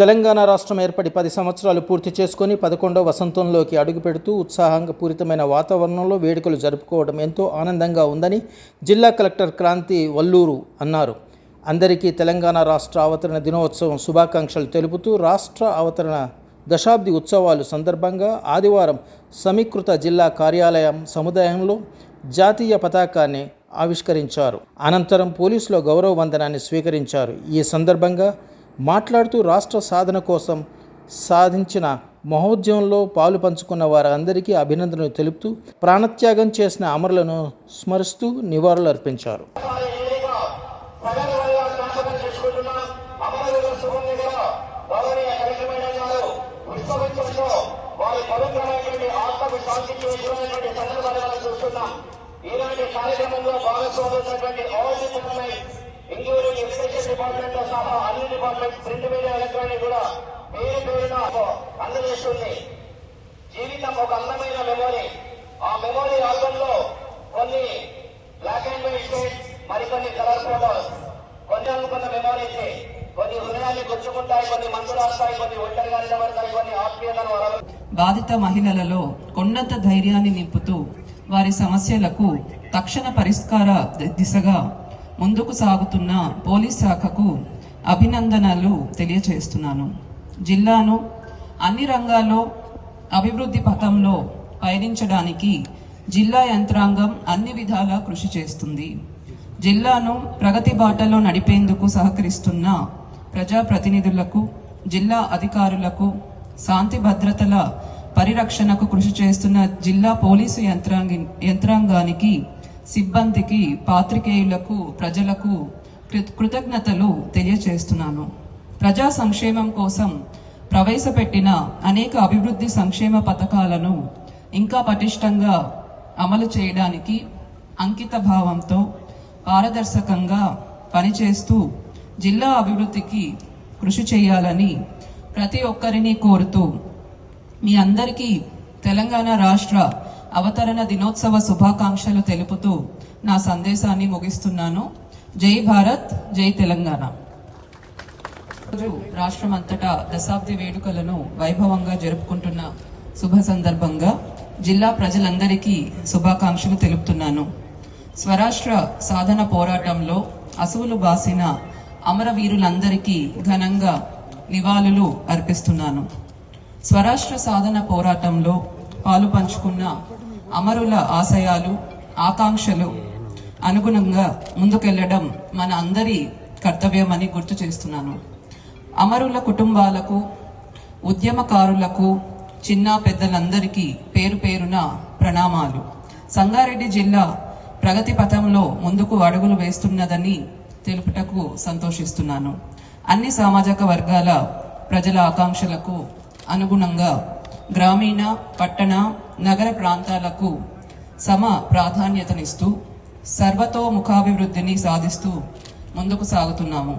తెలంగాణ రాష్ట్రం ఏర్పడి పది సంవత్సరాలు పూర్తి చేసుకొని పదకొండవ వసంతంలోకి అడుగుపెడుతూ ఉత్సాహంగా పూరితమైన వాతావరణంలో వేడుకలు జరుపుకోవడం ఎంతో ఆనందంగా ఉందని జిల్లా కలెక్టర్ క్రాంతి వల్లూరు అన్నారు. అందరికీ తెలంగాణ రాష్ట్ర అవతరణ దినోత్సవం శుభాకాంక్షలు తెలుపుతూ రాష్ట్ర అవతరణ దశాబ్ది ఉత్సవాలు సందర్భంగా ఆదివారం సమీకృత జిల్లా కార్యాలయం సముదాయంలో జాతీయ పతాకాన్ని ఆవిష్కరించారు. అనంతరం పోలీసులో గౌరవ వందనాన్ని స్వీకరించారు. ఈ సందర్భంగా మాట్లాడుతూ రాష్ట్ర సాధన కోసం సాధించిన మహోద్యమంలో పాలు పంచుకున్న వారందరికీ అభినందనలు తెలుపుతూ ప్రాణత్యాగం చేసిన అమరులను స్మరిస్తూ నివాళులు అర్పించారు ఈనాటి కార్యక్రమంలో భాగస్వామైనటువంటి డిపార్ట్మెంట్తో సహా అన్ని డిపార్ట్మెంట్ ప్రింట్ మీడియా ఎలక్ట్రానిక్ కూడా పేరు పేరున అందజేస్తుంది. జీవితం ఒక అందమైన మెమోరీ. ఆ మెమోరీ ఆల్బమ్లో కొన్ని బ్లాక్ అండ్ వైట్ షేడ్స్ మరికొన్ని కలర్ ఫోటోస్ కొన్ని అనుకున్న మెమోరీస్ కొన్ని హృదయాన్ని గుచ్చుకుంటాయి కొన్ని మందు రాస్తాయి కొన్ని ఒంటరిగా నిలబడతాయి కొన్ని ఆత్మీయతను వరలు. బాధిత మహిళలలో కొండంత ధైర్యాన్ని నింపుతూ వారి సమస్యలకు తక్షణ పరిష్కార దిశగా ముందుకు సాగుతున్న పోలీస్ శాఖకు అభినందనలు తెలియచేస్తున్నాను. జిల్లాను అన్ని రంగాల్లో అభివృద్ధి పథంలో పయనించడానికి జిల్లా యంత్రాంగం అన్ని విధాలా కృషి చేస్తుంది. జిల్లాను ప్రగతి బాటలో నడిపేందుకు సహకరిస్తున్న ప్రజాప్రతినిధులకు జిల్లా అధికారులకు శాంతి భద్రతల పరిరక్షణకు కృషి చేస్తున్న జిల్లా పోలీసు యంత్రాంగి యంత్రాంగానికి సిబ్బందికి పాత్రికేయులకు ప్రజలకు కృతజ్ఞతలు తెలియచేస్తున్నాను. ప్రజా సంక్షేమం కోసం ప్రవేశపెట్టిన అనేక అభివృద్ధి సంక్షేమ పథకాలను ఇంకా పటిష్టంగా అమలు చేయడానికి అంకిత భావంతో పారదర్శకంగా పనిచేస్తూ జిల్లా అభివృద్ధికి కృషి చేయాలని ప్రతి ఒక్కరిని కోరుతూ మీ అందరికీ తెలంగాణ రాష్ట్ర అవతరణ దినోత్సవ శుభాకాంక్షలు తెలుపుతూ నా సందేశాన్ని ముగిస్తున్నాను. జై భారత్ జై తెలంగాణ. రోజు రాష్ట్రమంతటా దశాబ్ది వేడుకలను వైభవంగా జరుపుకుంటున్న శుభ సందర్భంగా జిల్లా ప్రజలందరికీ శుభాకాంక్షలు తెలుపుతున్నాను. స్వరాష్ట్ర సాధన పోరాటంలో అసువులు బాసిన అమరవీరులందరికీ ఘనంగా నివాళులు అర్పిస్తున్నాను. స్వరాష్ట్ర సాధన పోరాటంలో పాలు పంచుకున్న అమరుల ఆశయాలు ఆకాంక్షలు అనుగుణంగా ముందుకెళ్ళడం మన అందరి కర్తవ్యమని గుర్తు చేస్తున్నాను. అమరుల కుటుంబాలకు ఉద్యమకారులకు చిన్న పెద్దలందరికీ పేరు పేరున ప్రణామాలు. సంగారెడ్డి జిల్లా ప్రగతి పథంలో ముందుకు అడుగులు వేస్తున్నదని తెలుపుటకు సంతోషిస్తున్నాను. అన్ని సామాజిక వర్గాల ప్రజల ఆకాంక్షలకు అనుగుణంగా గ్రామీణ పట్టణ నగర ప్రాంతాలకు సమ ప్రాధాన్యతనిస్తూ సర్వతోముఖాభివృద్ధిని సాధిస్తూ ముందుకు సాగుతున్నాము.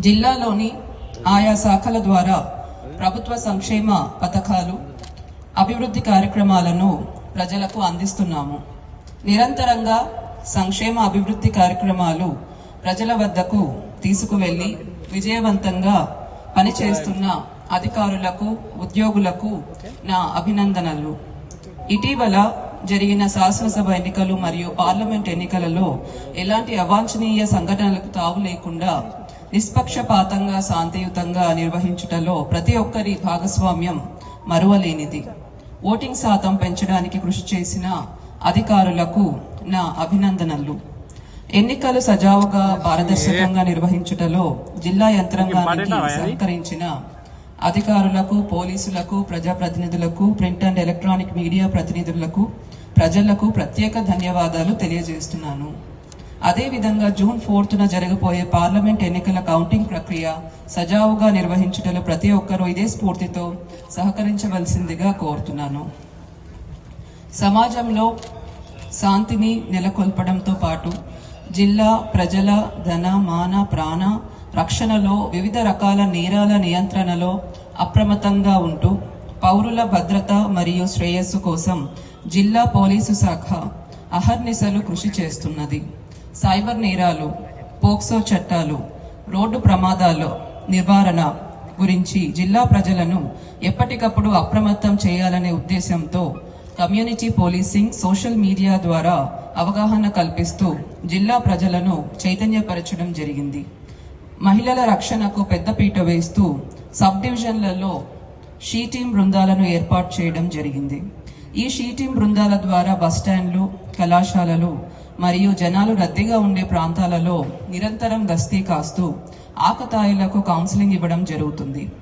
జిల్లాలోని ఆయా శాఖల ద్వారా ప్రభుత్వ సంక్షేమ పథకాలు అభివృద్ధి కార్యక్రమాలను ప్రజలకు అందిస్తున్నాము. నిరంతరంగా సంక్షేమ అభివృద్ధి కార్యక్రమాలు ప్రజల వద్దకు తీసుకువెళ్ళి విజయవంతంగా పనిచేస్తున్న అధికారులకు ఉద్యోగులకు నా అభినందనలు. ఇటీవల జరిగిన శాసనసభ ఎన్నికలు మరియు పార్లమెంట్ ఎన్నికలలో ఎలాంటి అవాంఛనీయ సంఘటనలకు తావు లేకుండా నిష్పక్షపాతంగా శాంతియుతంగా నిర్వహించుటలో ప్రతి ఒక్కరి భాగస్వామ్యం మరువలేనిది. ఓటింగ్ శాతం పెంచడానికి కృషి చేసిన అధికారులకు నా అభినందనలు. ఎన్నికలు సజావుగా పారదర్శకంగా నిర్వహించుటలో జిల్లా యంత్రాంగానికి సహకరించిన అధికారులకు పోలీసులకు ప్రజాప్రతినిధులకు ప్రింట్ అండ్ ఎలక్ట్రానిక్ మీడియా ప్రతినిధులకు ప్రజలకు ప్రత్యేక ధన్యవాదాలు తెలియజేస్తున్నాను. అదేవిధంగా జూన్ ఫోర్త్న జరగబోయే పార్లమెంట్ ఎన్నికల కౌంటింగ్ ప్రక్రియ సజావుగా నిర్వహించుటలో ప్రతి ఒక్కరూ ఇదే స్ఫూర్తితో సహకరించవలసిందిగా కోరుతున్నాను. సమాజంలో శాంతిని నెలకొల్పడంతో పాటు జిల్లా ప్రజల ధన మాన ప్రాణ రక్షణలో వివిధ రకాల నేరాల నియంత్రణలో అప్రమత్తంగా ఉంటూ పౌరుల భద్రత మరియు శ్రేయస్సు కోసం జిల్లా పోలీసు శాఖ అహర్నిశలు కృషి చేస్తున్నది. సైబర్ నేరాలు పోక్సో చట్టాలు రోడ్డు ప్రమాదాల నివారణ గురించి జిల్లా ప్రజలను ఎప్పటికప్పుడు అప్రమత్తం చేయాలనే ఉద్దేశంతో కమ్యూనిటీ పోలీసింగ్ సోషల్ మీడియా ద్వారా అవగాహన కల్పిస్తూ జిల్లా ప్రజలను చైతన్యపరచడం జరిగింది. మహిళల రక్షణకు పెద్దపీట వేస్తూ సబ్ డివిజన్లలో షీ టీం బృందాలను ఏర్పాటు చేయడం జరిగింది. ఈ షీ టీం బృందాల ద్వారా బస్టాండ్లు కళాశాలలు మరియు జనాలు రద్దీగా ఉండే ప్రాంతాలలో నిరంతరం గస్తీ కాస్తూ ఆకతాయిలకు కౌన్సిలింగ్ ఇవ్వడం జరుగుతుంది.